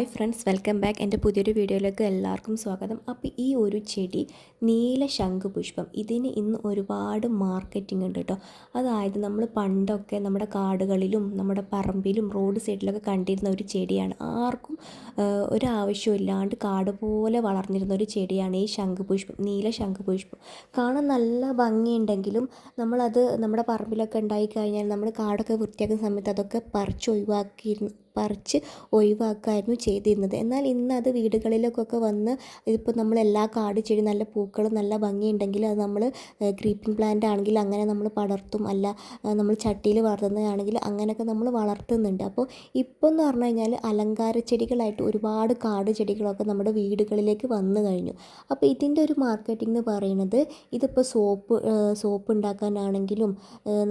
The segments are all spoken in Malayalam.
ഹായ് ഫ്രണ്ട്സ് വെൽക്കം ബാക്ക് എന്റെ പുതിയൊരു വീഡിയോയിലേക്ക് എല്ലാവർക്കും സ്വാഗതം. അപ്പോൾ ഈ ഒരു ചെടി നീല ശംഖുപുഷ്പം ഇതിന് ഇന്ന് ഒരുപാട് മാർക്കറ്റിംഗ് ഉണ്ട് കേട്ടോ അതായത് നമ്മൾ പണ്ടൊക്കെ നമ്മുടെ കാടുകളിലും നമ്മുടെ പറമ്പിലും റോഡ് സൈഡിലൊക്കെ കണ്ടിരുന്ന ഒരു ചെടിയാണ്. ആർക്കും ഒരാവശ്യമില്ലാണ്ട് കാട് പോലെ വളർന്നിരുന്ന ഒരു ചെടിയാണ് ഈ ശംഖുപുഷ്പം നീല ശംഖുപുഷ്പം കാണാൻ നല്ല ഭംഗിയുണ്ടെങ്കിലും നമ്മളത് നമ്മുടെ പറമ്പിലൊക്കെ ഉണ്ടായി കഴിഞ്ഞാൽ നമ്മൾ കാടൊക്കെ വൃത്തിയാക്കുന്ന സമയത്ത് അതൊക്കെ പറിച്ച് ഒഴിവാക്കിയിരുന്നു പറിച്ച് ഒഴിവാക്കായിരുന്നു ചെയ്തിരുന്നത്. എന്നാൽ ഇന്ന് അത് വീടുകളിലേക്കൊക്കെ വന്ന് ഇതിപ്പോൾ നമ്മൾ എല്ലാ കാട് ചെടി നല്ല പൂക്കളും നല്ല ഭംഗിയുണ്ടെങ്കിൽ അത് നമ്മൾ ക്രീപ്പിംഗ് പ്ലാന്റ് ആണെങ്കിൽ അങ്ങനെ നമ്മൾ പടർത്തും. അല്ല നമ്മൾ ചട്ടിയിൽ വളർത്തുന്നതാണെങ്കിൽ അങ്ങനെയൊക്കെ നമ്മൾ വളർത്തുന്നുണ്ട്. അപ്പോൾ ഇപ്പോൾ എന്ന് പറഞ്ഞു കഴിഞ്ഞാൽ അലങ്കാര ചെടികളായിട്ട് ഒരുപാട് കാട് ചെടികളൊക്കെ നമ്മുടെ വീടുകളിലേക്ക് വന്നു കഴിഞ്ഞു. അപ്പോൾ ഇതിന്റെ ഒരു മാർക്കറ്റിംഗ് എന്ന് പറയുന്നത് ഇതിപ്പോൾ സോപ്പ് സോപ്പ് ഉണ്ടാക്കാനാണെങ്കിലും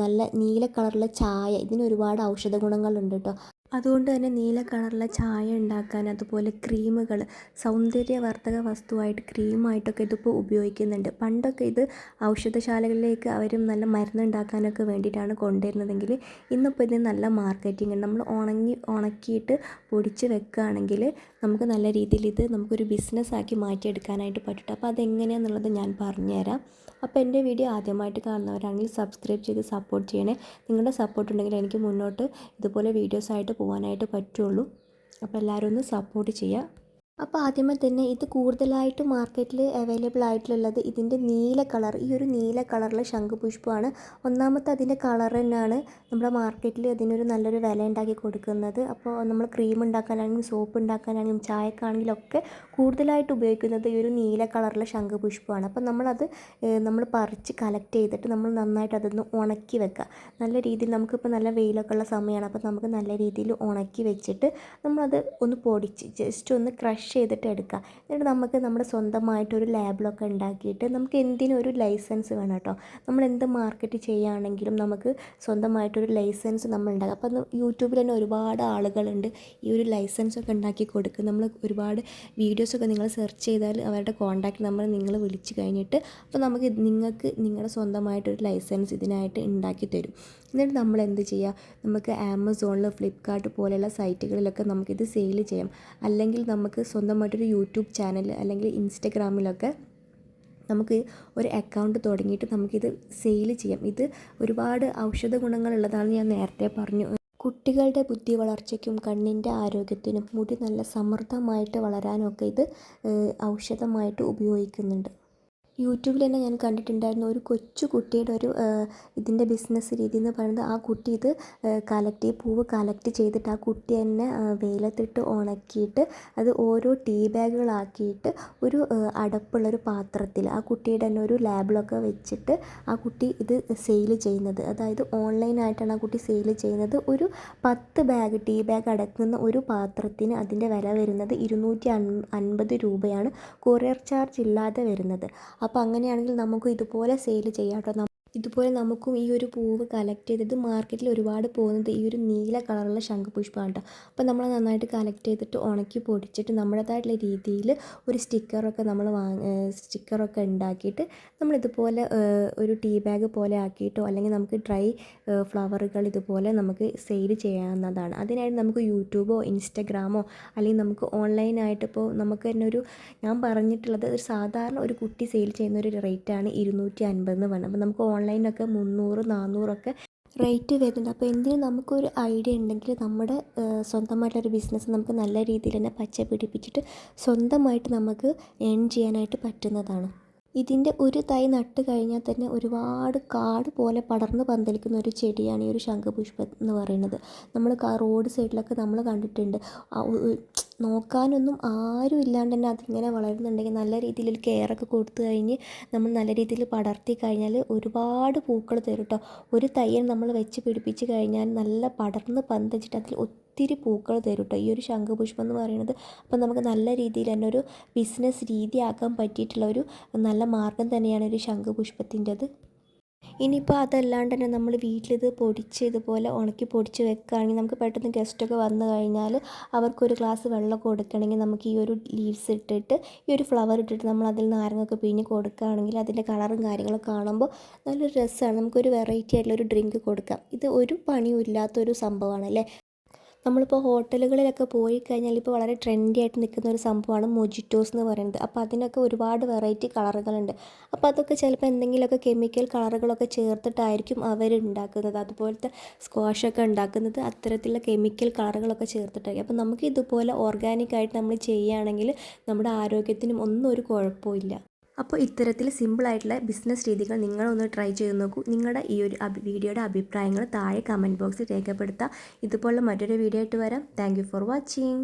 നല്ല നീല കളറുള്ള ചായ ഇതിന് ഒരുപാട് ഔഷധ ഗുണങ്ങളുണ്ട് കേട്ടോ. അതുകൊണ്ട് തന്നെ നീല കളറിലെ ചായ ഉണ്ടാക്കാൻ അതുപോലെ ക്രീമുകൾ സൗന്ദര്യവർദ്ധക വസ്തുവായിട്ട് ക്രീമായിട്ടൊക്കെ ഇതിപ്പോൾ ഉപയോഗിക്കുന്നുണ്ട്. പണ്ടൊക്കെ ഇത് ഔഷധശാലകളിലേക്ക് അവരും നല്ല മരുന്നുണ്ടാക്കാനൊക്കെ വേണ്ടിയിട്ടാണ് കൊണ്ടുവരുന്നതെങ്കിൽ ഇന്നിപ്പോൾ ഇതിന് നല്ല മാർക്കറ്റിംഗ് നമ്മൾ ഉണങ്ങി ഉണക്കിയിട്ട് പൊടിച്ച് വെക്കുകയാണെങ്കിൽ നമുക്ക് നല്ല രീതിയിൽ ഇത് നമുക്കൊരു ബിസിനസ്സാക്കി മാറ്റിയെടുക്കാനായിട്ട് പറ്റും അപ്പോൾ അതെങ്ങനെയാണെന്നുള്ളത് ഞാൻ പറഞ്ഞുതരാം. അപ്പോൾ എന്റെ വീഡിയോ ആദ്യമായിട്ട് കാണുന്നവരാണെങ്കിൽ സബ്സ്ക്രൈബ് ചെയ്ത് സപ്പോർട്ട് ചെയ്യണേ. നിങ്ങളുടെ സപ്പോർട്ട് ഉണ്ടെങ്കിൽ എനിക്ക് മുന്നോട്ട് ഇതുപോലെ വീഡിയോസായിട്ട് പോകാനായിട്ട് പറ്റുള്ളൂ. അപ്പോൾ എല്ലാവരും ഒന്ന് സപ്പോർട്ട് ചെയ്യുക. അപ്പോൾ ആദ്യമേ തന്നെ ഇത് കൂടുതലായിട്ട് മാർക്കറ്റിൽ അവൈലബിൾ ആയിട്ടുള്ളത് ഇതിന്റെ നീല കളർ ഈ ഒരു നീല കളറിലെ ശംഖുപുഷ്പമാണ്. ഒന്നാമത്തെ അതിന്റെ കളർ തന്നെയാണ് നമ്മുടെ മാർക്കറ്റിൽ അതിനൊരു നല്ലൊരു വില ഉണ്ടാക്കി കൊടുക്കുന്നത്. അപ്പോൾ നമ്മൾ ക്രീം ഉണ്ടാക്കാനാണെങ്കിലും സോപ്പ് ഉണ്ടാക്കാനാണെങ്കിലും ചായക്കാണെങ്കിലും ഒക്കെ കൂടുതലായിട്ട് ഉപയോഗിക്കുന്നത് ഈ ഒരു നീല കളറിലെ ശംഖുപുഷ്പമാണ്. അപ്പോൾ നമ്മളത് നമ്മൾ പറിച്ച് കളക്ട് ചെയ്തിട്ട് നമ്മൾ നന്നായിട്ട് അതൊന്ന് ഉണക്കി വെക്കുക. നല്ല രീതിയിൽ നമുക്കിപ്പോൾ നല്ല വെയിലൊക്കെ ഉള്ള സമയമാണ്. അപ്പോൾ നമുക്ക് നല്ല രീതിയിൽ ഉണക്കി വെച്ചിട്ട് നമ്മളത് ഒന്ന് പൊടിച്ച് ജസ്റ്റ് ഒന്ന് ക്രഷ് ചെയ്തിട്ട് എടുക്കുക. എന്നിട്ട് നമുക്ക് നമ്മുടെ സ്വന്തമായിട്ടൊരു ലാബിലൊക്കെ ഉണ്ടാക്കിയിട്ട് നമുക്ക് എന്തിനും ഒരു ലൈസൻസ് വേണം കേട്ടോ. നമ്മൾ എന്ത് മാർക്കറ്റ് ചെയ്യുകയാണെങ്കിലും നമുക്ക് സ്വന്തമായിട്ടൊരു ലൈസൻസ് നമ്മൾ ഉണ്ടാക്കുക. അപ്പോൾ യൂട്യൂബിൽ തന്നെ ഒരുപാട് ആളുകളുണ്ട് ഈ ഒരു ലൈസൻസ് ഒക്കെ ഉണ്ടാക്കി കൊടുക്കും നമ്മൾ ഒരുപാട് വീഡിയോസൊക്കെ നിങ്ങൾ സെർച്ച് ചെയ്താൽ അവരുടെ കോൺടാക്ട് നമ്പർ നിങ്ങൾ വിളിച്ച് കഴിഞ്ഞിട്ട് അപ്പോൾ നമുക്ക് നിങ്ങൾക്ക് നിങ്ങളുടെ സ്വന്തമായിട്ടൊരു ലൈസൻസ് ഇതിനായിട്ട് ഉണ്ടാക്കി തരും. എന്നിട്ട് നമ്മൾ എന്ത് ചെയ്യുക? നമുക്ക് ആമസോണിൽ ഫ്ലിപ്കാർട്ട് പോലെയുള്ള സൈറ്റുകളിലൊക്കെ നമുക്കിത് സെയിൽ ചെയ്യാം. അല്ലെങ്കിൽ നമുക്ക് സ്വന്തമായിട്ടൊരു യൂട്യൂബ് ചാനൽ അല്ലെങ്കിൽ ഇൻസ്റ്റഗ്രാമിലൊക്കെ നമുക്ക് ഒരു അക്കൗണ്ട് തുടങ്ങിയിട്ട് നമുക്കിത് സെയിൽ ചെയ്യാം. ഇത് ഒരുപാട് ഔഷധ ഗുണങ്ങളുള്ളതാണ് ഞാൻ നേരത്തെ പറഞ്ഞു. കുട്ടികളുടെ ബുദ്ധി വളർച്ചയ്ക്കും കണ്ണിന്റെ ആരോഗ്യത്തിനും മുടി നല്ല സമൃദ്ധമായിട്ട് വളരാനൊക്കെ ഇത് ഔഷധമായിട്ട് ഉപയോഗിക്കുന്നുണ്ട്. യൂട്യൂബിൽ തന്നെ ഞാൻ കണ്ടിട്ടുണ്ടായിരുന്നു ഒരു കൊച്ചു കുട്ടിയുടെ ഒരു ഇതിന്റെ ബിസിനസ് രീതി എന്ന് പറയുന്നത് ആ കുട്ടി ഇത് കളക്ട് പൂവ് കളക്ട് ചെയ്തിട്ട് ആ കുട്ടി തന്നെ വെയിലത്തിട്ട് ഉണക്കിയിട്ട് അത് ഓരോ ടീ ബാഗുകളാക്കിയിട്ട് ഒരു അടപ്പുള്ള ഒരു പാത്രത്തിൽ ആ കുട്ടിയുടെ തന്നെ ഒരു ലാബിലൊക്കെ വെച്ചിട്ട് ആ കുട്ടി ഇത് സെയിൽ ചെയ്യുന്നത്. അതായത് ഓൺലൈനായിട്ടാണ് ആ കുട്ടി സെയിൽ ചെയ്യുന്നത്. ഒരു പത്ത് ബാഗ് ടീ ബാഗ് അടക്കുന്ന ഒരു പാത്രത്തിന് അതിന്റെ വില വരുന്നത് ഇരുന്നൂറ്റി അൻപത് രൂപയാണ്. കൊറിയർ ചാർജ് ഇല്ലാതെ വരുന്നത്. അപ്പോൾ അങ്ങനെയാണെങ്കിൽ നമുക്ക് ഇതുപോലെ സെയിൽ ചെയ്യാം കേട്ടോ. ഇതുപോലെ നമുക്കും ഈ ഒരു പൂവ് കളക്ട് ചെയ്തിട്ട് മാർക്കറ്റിൽ ഒരുപാട് പോകുന്നത് ഈ ഒരു നീല കളറുള്ള ശംഖുപുഷ്പമാണ് കേട്ടോ അപ്പോൾ നമ്മൾ നന്നായിട്ട് കളക്ട് ചെയ്തിട്ട് ഉണക്കി പൊടിച്ചിട്ട് നമ്മുടേതായിട്ടുള്ള രീതിയിൽ ഒരു സ്റ്റിക്കറൊക്കെ നമ്മൾ വാങ്ങി സ്റ്റിക്കറൊക്കെ ഉണ്ടാക്കിയിട്ട് നമ്മളിതുപോലെ ഒരു ടീ ബാഗ് പോലെ ആക്കിയിട്ടോ അല്ലെങ്കിൽ നമുക്ക് ഡ്രൈ ഫ്ലവറുകൾ ഇതുപോലെ നമുക്ക് സെയിൽ ചെയ്യാവുന്നതാണ്. അതിനായിട്ട് നമുക്ക് യൂട്യൂബോ ഇൻസ്റ്റഗ്രാമോ അല്ലെങ്കിൽ നമുക്ക് ഓൺലൈനായിട്ട് ഇപ്പോൾ നമുക്ക് തന്നെ ഒരു ഞാൻ പറഞ്ഞിട്ടുള്ളത് ഒരു സാധാരണ ഒരു കുട്ടി സെയിൽ ചെയ്യുന്ന ഒരു റേറ്റാണ് ഇരുന്നൂറ്റി അൻപത് എന്ന് പറയുന്നത് അപ്പോൾ നമുക്ക് ഓൺലൈനൊക്കെ മുന്നൂറ് നാന്നൂറൊക്കെ റേറ്റ് വരുന്നുണ്ട്. അപ്പോൾ എന്തിനും നമുക്കൊരു ഐഡിയ ഉണ്ടെങ്കിൽ നമ്മുടെ സ്വന്തമായിട്ടൊരു ബിസിനസ് നമുക്ക് നല്ല രീതിയിൽ തന്നെ പച്ച പിടിപ്പിച്ചിട്ട് സ്വന്തമായിട്ട് നമുക്ക് ഏൺ ചെയ്യാനായിട്ട് പറ്റുന്നതാണ്. ഇതിന്റെ ഒരു തൈ നട്ട് കഴിഞ്ഞാൽ തന്നെ ഒരുപാട് കാട് പോലെ പടർന്ന് പന്തലിക്കുന്ന ഒരു ചെടിയാണ് ഈ ഒരു ശംഖുപുഷ്പം എന്ന് പറയുന്നത്. നമ്മൾ റോഡ് സൈഡിലൊക്കെ നമ്മൾ കണ്ടിട്ടുണ്ട്. നോക്കാനൊന്നും ആരും ഇല്ലാണ്ട് തന്നെ അതിങ്ങനെ വളരുന്നുണ്ടെങ്കിൽ നല്ല രീതിയിൽ ഒരു കെയറൊക്കെ കൊടുത്തു കഴിഞ്ഞ് നമ്മൾ നല്ല രീതിയിൽ പടർത്തി കഴിഞ്ഞാൽ ഒരുപാട് പൂക്കൾ തരും കേട്ടോ ഒരു തയ്യൽ നമ്മൾ വെച്ച് പിടിപ്പിച്ച് കഴിഞ്ഞാൽ നല്ല പടർന്ന് പന്തച്ചിട്ട് അതിൽ ഒത്തിരി പൂക്കൾ തരും ഈ ഒരു ശംഖുപുഷ്പം എന്ന് പറയുന്നത് അപ്പം നമുക്ക് നല്ല രീതിയിൽ തന്നെ ഒരു ബിസിനസ് രീതിയാക്കാൻ പറ്റിയിട്ടുള്ള ഒരു നല്ല മാർഗം തന്നെയാണ് ഒരു ശംഖുപുഷ്പത്തിന്റെത്. ഇനിയിപ്പോൾ അതല്ലാണ്ട് തന്നെ നമ്മൾ വീട്ടിലിത് പൊടിച്ച് ഇതുപോലെ ഉണക്കി പൊടിച്ച് വെക്കുകയാണെങ്കിൽ നമുക്ക് പെട്ടെന്ന് ഗസ്റ്റൊക്കെ വന്നു കഴിഞ്ഞാൽ അവർക്കൊരു ഗ്ലാസ് വെള്ളം കൊടുക്കണമെങ്കിൽ നമുക്ക് ഈ ഒരു ലീവ്സ് ഇട്ടിട്ട് ഈ ഒരു ഫ്ലവർ ഇട്ടിട്ട് നമ്മൾ അതിൽ നാരങ്ങൊക്കെ പിഴിഞ്ഞ് കൊടുക്കുകയാണെങ്കിൽ അതിന്റെ കളറും കാര്യങ്ങളും കാണുമ്പോൾ നല്ലൊരു രസമാണ്. നമുക്കൊരു വെറൈറ്റി ആയിട്ടുള്ള ഒരു ഡ്രിങ്ക് കൊടുക്കാം. ഇത് ഒരു പണിയും ഇല്ലാത്തൊരു സംഭവമാണ് അല്ലേ? നമ്മളിപ്പോൾ ഹോട്ടലുകളിലൊക്കെ പോയി കഴിഞ്ഞാൽ ഇപ്പോൾ വളരെ ട്രെൻഡി ആയിട്ട് നിൽക്കുന്ന ഒരു സംഭവമാണ് മൊജിറ്റോസ് എന്ന് പറയുന്നത്. അപ്പോൾ അതിനൊക്കെ ഒരുപാട് വെറൈറ്റി കളറുകളുണ്ട്. അപ്പോൾ അതൊക്കെ ചിലപ്പോൾ എന്തെങ്കിലുമൊക്കെ കെമിക്കൽ കളറുകളൊക്കെ ചേർത്തിട്ടായിരിക്കും അവർ ഉണ്ടാക്കുന്നത്. അതുപോലത്തെ സ്ക്വാഷൊക്കെ ഉണ്ടാക്കുന്നത് അത്തരത്തിലുള്ള കെമിക്കൽ കളറുകളൊക്കെ ചേർത്തിട്ടായിരിക്കും. അപ്പോൾ നമുക്ക് ഇതുപോലെ ഓർഗാനിക് ആയിട്ട് നമ്മൾ ചെയ്യുകയാണെങ്കിൽ നമ്മുടെ ആരോഗ്യത്തിനും ഒന്നും ഒരു കുഴപ്പമില്ല അപ്പോൾ ഇത്തരത്തിൽ സിമ്പിളായിട്ടുള്ള ബിസിനസ് രീതികൾ നിങ്ങളൊന്ന് ട്രൈ ചെയ്ത് നോക്കൂ. നിങ്ങളുടെ ഈ ഒരു വീഡിയോയുടെ അഭിപ്രായങ്ങൾ താഴെ കമന്റ് ബോക്സിൽ രേഖപ്പെടുത്താം. ഇതുപോലുള്ള മറ്റൊരു വീഡിയോ ആയിട്ട് വരാം. Thank for watching